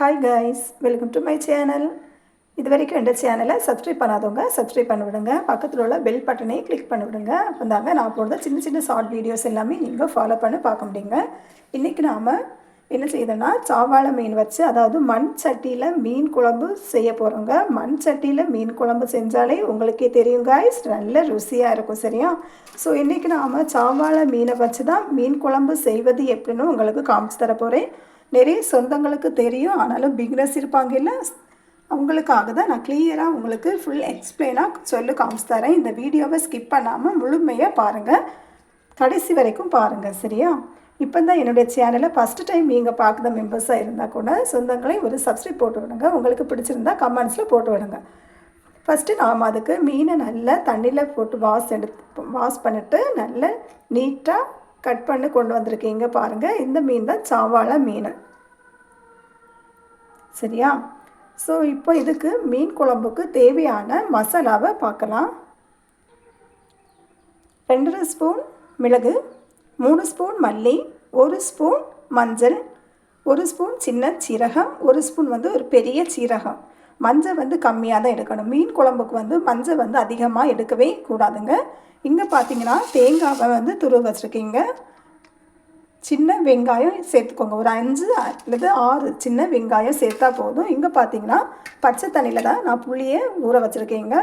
Hi guys welcome to my channel இது வரைக்கும் எந்த சேனலை சப்ஸ்கிரைப் பண்ணாதவங்க சப்ஸ்கிரைப் பண்ணி விடுங்க பக்கத்தில் உள்ள பெல் பட்டனையும் கிளிக் பண்ணி விடுங்க அப்போ தாங்க நான் போடுற சின்ன சின்ன ஷார்ட் வீடியோஸ் எல்லாமே நீங்கள் ஃபாலோ பண்ணி பார்க்க முடியுங்க. இன்றைக்கி நாம் என்ன செய்யுதுன்னா சாவாழை மீன் வச்சு அதாவது மண் சட்டியில் மீன் குழம்பு செய்ய போகிறோங்க மண் சட்டியில் மீன் குழம்பு செஞ்சாலே உங்களுக்கே தெரியும் காய்ஸ் நல்ல ருசியாக இருக்கும் சரியா? ஸோ இன்றைக்கி நாம் சாவாழை மீனை வச்சு தான் மீன் குழம்பு செய்வது எப்படின்னு உங்களுக்கு காமிச்சு தர போகிறேன் நிறைய சொந்தங்களுக்கு தெரியும். ஆனாலும் பிகினர்ஸ் இருப்பாங்க இல்லை அவங்களுக்காக தான் நான் கிளியராக உங்களுக்கு ஃபுல் எக்ஸ்பிளைனாக சொல்லி காமிச்சு தரேன். இந்த வீடியோவை ஸ்கிப் பண்ணாமல் முழுமையாக பாருங்கள் கடைசி வரைக்கும் பாருங்கள் சரியா? இப்போ தான் என்னுடைய சேனலை ஃபஸ்ட்டு டைம் நீங்கள் பார்க்குற மெம்பர்ஸாக இருந்தால் கூட சொந்தங்களை ஒரு சப்ஸ்கிரைப் போட்டு விடுங்க. உங்களுக்கு பிடிச்சிருந்தா கமெண்ட்ஸில் போட்டு விடுங்க. ஃபஸ்ட்டு நாம் அதுக்கு மீனை நல்லா தண்ணியில் போட்டு வாஷ் எடுத்து வாஷ் பண்ணிவிட்டு நல்லா நீட்டாக கட் பண்ணி கொண்டு வந்திருக்கீங்க பாருங்கள் இந்த மீன் தான் சாவாழை மீன். சரியா? ஸோ இப்போ இதுக்கு மீன் குழம்புக்கு தேவையான மசாலாவை பார்க்கலாம். ரெண்டரை ஸ்பூன் மிளகு மூணு ஸ்பூன் மல்லி ஒரு ஸ்பூன் மஞ்சள் ஒரு ஸ்பூன் சின்ன சீரகம் ஒரு ஸ்பூன் வந்து ஒரு பெரிய சீரகம். மஞ்சள் வந்து கம்மியாக தான் எடுக்கணும். மீன் குழம்புக்கு வந்து மஞ்சள் வந்து அதிகமாக எடுக்கவே கூடாதுங்க. இங்கே பார்த்தீங்கன்னா தேங்காவை வந்து துருவ வச்சுருக்கீங்க. சின்ன வெங்காயம் சேர்த்துக்கோங்க. ஒரு அஞ்சு அல்லது ஆறு சின்ன வெங்காயம் சேர்த்தா போதும். இங்கே பார்த்தீங்கன்னா பச்சை தண்ணியில் தான் நான் புளியை ஊற வச்சுருக்கேங்க.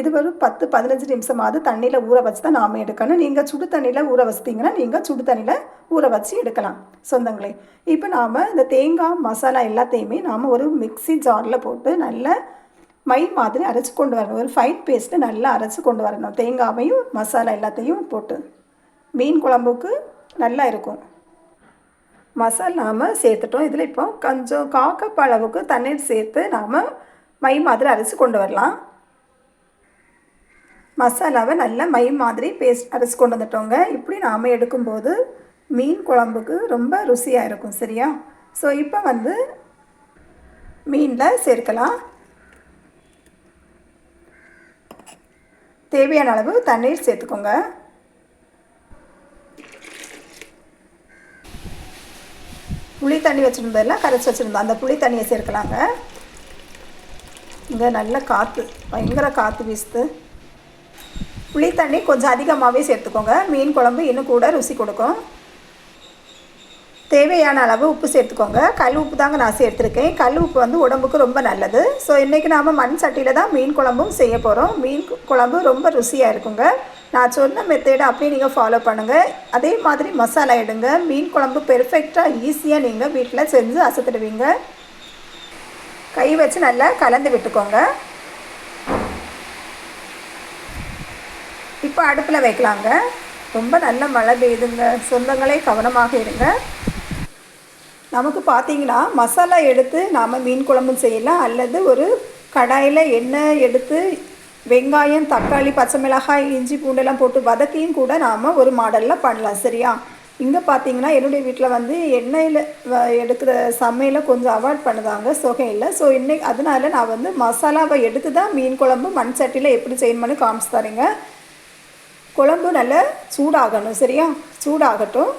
இது ஒரு பத்து பதினஞ்சு நிமிஷமாவது தண்ணியில் ஊற வச்சு தான் நாம் எடுக்கணும். நீங்கள் சுடு தண்ணியில் ஊற வச்சிட்டிங்கன்னா நீங்கள் சுடு தண்ணியில் ஊற வச்சு எடுக்கலாம் சொந்தங்களே. இப்போ நாம் இந்த தேங்காய் மசாலா எல்லாத்தையுமே நாம் ஒரு மிக்சி ஜாரில் போட்டு நல்லா மை மாதிரி அரைச்சி கொண்டு வரணும். ஒரு ஃபைன் பேஸ்ட்டு நல்லா அரைச்சி கொண்டு வரணும். தேங்காவையும் மசாலா எல்லாத்தையும் போட்டு. மீன் குழம்புக்கு நல்லா இருக்கும். மசாலா நாம் சேர்த்துட்டோம். இதில் இப்போ கொஞ்சம் காக்கப்பளவுக்கு தண்ணீர் சேர்த்து நாம் மை மாதிரி அரைச்சி கொண்டு வரலாம். மசாலாவை நல்லா மை மாதிரி பேஸ்ட் அரைச்சி கொண்டு வந்துட்டோங்க. இப்படி நாம் எடுக்கும்போது மீன் குழம்புக்கு ரொம்ப ருசியாக இருக்கும் சரியா? ஸோ இப்போ வந்து மீனில் சேர்க்கலாம். தேவையான அளவு தண்ணீர் சேர்த்துக்கோங்க. புளி தண்ணி வச்சுருந்ததில் கரைச்சி வச்சுருந்தோம். அந்த புளி தண்ணியை சேர்க்கலாங்க. இங்கே நல்ல காற்று பயங்கர காற்று வீசுது. புளி தண்ணி கொஞ்சம் அதிகமாகவே சேர்த்துக்கோங்க. மீன் குழம்பு இன்னும் கூட ருசி கொடுக்கும். தேவையான அளவு உப்பு சேர்த்துக்கோங்க. கல் உப்பு தாங்க நான் சேர்த்துருக்கேன். கல் உப்பு வந்து உடம்புக்கு ரொம்ப நல்லது. ஸோ இன்றைக்கி நாம் மண் சட்டியில் தான் மீன் குழம்பும் செய்ய போகிறோம் மீன் குழம்பு ரொம்ப ருசியாக இருக்குங்க. நான் சொன்ன மெத்தேடை அப்படியே நீங்கள் ஃபாலோ பண்ணுங்கள் அதே மாதிரி மசாலா எடுங்க. மீன் குழம்பு பெர்ஃபெக்டாக ஈஸியாக நீங்கள் வீட்டில் செஞ்சு அசத்துடுவீங்க. கை வச்சு நல்லா கலந்து விட்டுக்கோங்க. இப்போ அடுப்பில் வைக்கலாங்க. ரொம்ப நல்ல மழை பெய்யுதுங்க சொந்தங்களே கவனமாக இருங்க. நமக்கு பார்த்தீங்கன்னா மசாலா எடுத்து நாம் மீன் குழம்பு செய்யலாம். அல்லது ஒரு கடாயில் எண்ணெய் எடுத்து வெங்காயம் தக்காளி பச்சை மிளகாய் இஞ்சி பூண்டெல்லாம் போட்டு வதக்கியும் கூட நாம் ஒரு மாடலில் பண்ணலாம். சரியா? இங்கே பார்த்தீங்கன்னா என்னுடைய வீட்டில் வந்து எண்ணெயில் எடுக்கிற சமையலை கொஞ்சம் அவாய்ட் பண்ணுதாங்க. சுகையில் ஸோ இன்னைக்கு அதனால நான் வந்து மசாலாவை எடுத்து தான் மீன் குழம்பு மண் சட்டியில் எப்படி செய்யணும்னு காமிச்சு தரேங்க. குழம்பு நல்லா சூடாகணும் சரியா? சூடாகட்டும்.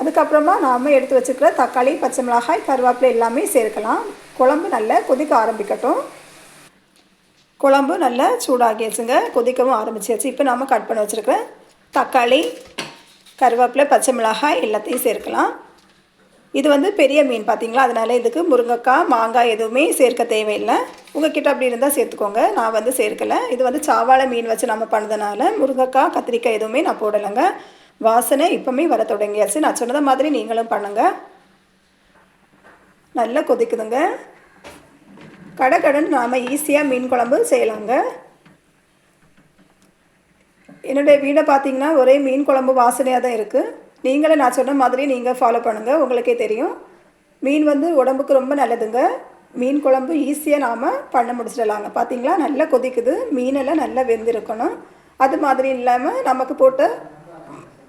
அதுக்கப்புறமா நாம் எடுத்து வச்சுக்கிற தக்காளி பச்சை மிளகாய் கருவேப்பிலை எல்லாமே சேர்க்கலாம். குழம்பு நல்லா கொதிக்க ஆரம்பிக்கட்டும். குழம்பு நல்லா சூடாகியாச்சுங்க கொதிக்கவும் ஆரம்பிச்சியாச்சு இப்போ நாம் கட் பண்ணி வச்சுருக்கிற தக்காளி கருவேப்பிலை பச்சை மிளகாய் எல்லாத்தையும் சேர்க்கலாம். இது வந்து பெரிய மீன் பார்த்தீங்களா அதனால் இதுக்கு முருங்கைக்காய் மாங்காய் எதுவுமே சேர்க்க தேவையில்லை. உங்ககிட்ட அப்படி இருந்தால் சேர்த்துக்கோங்க. நான் வந்து சேர்க்கலை. இது வந்து சாவாழை மீன் வச்சு நம்ம பண்ணதுனால முருங்கைக்காய் கத்திரிக்காய் எதுவுமே நான் போடலைங்க. வாசனை இப்போமே வர தொடங்கியாச்சு. நான் சொன்னதை மாதிரி நீங்களும் பண்ணுங்கள் நல்லா கொதிக்குதுங்க. கடை கடன் நாம் ஈஸியாக மீன் குழம்பு செய்யலாங்க. என்னுடைய வீடை பார்த்தீங்கன்னா ஒரே மீன் குழம்பு வாசனையாக தான் இருக்குது நீங்களும் நான் சொன்ன மாதிரி நீங்கள் ஃபாலோ பண்ணுங்கள் உங்களுக்கே தெரியும். மீன் வந்து உடம்புக்கு ரொம்ப நல்லதுங்க. மீன் குழம்பு ஈஸியாக நாம் பண்ண முடிச்சிடலாங்க. பார்த்தீங்களா நல்லா கொதிக்குது. மீனெல்லாம் நல்லா வெந்திருக்கணும். அது மாதிரி இல்லாமல் நமக்கு போட்டு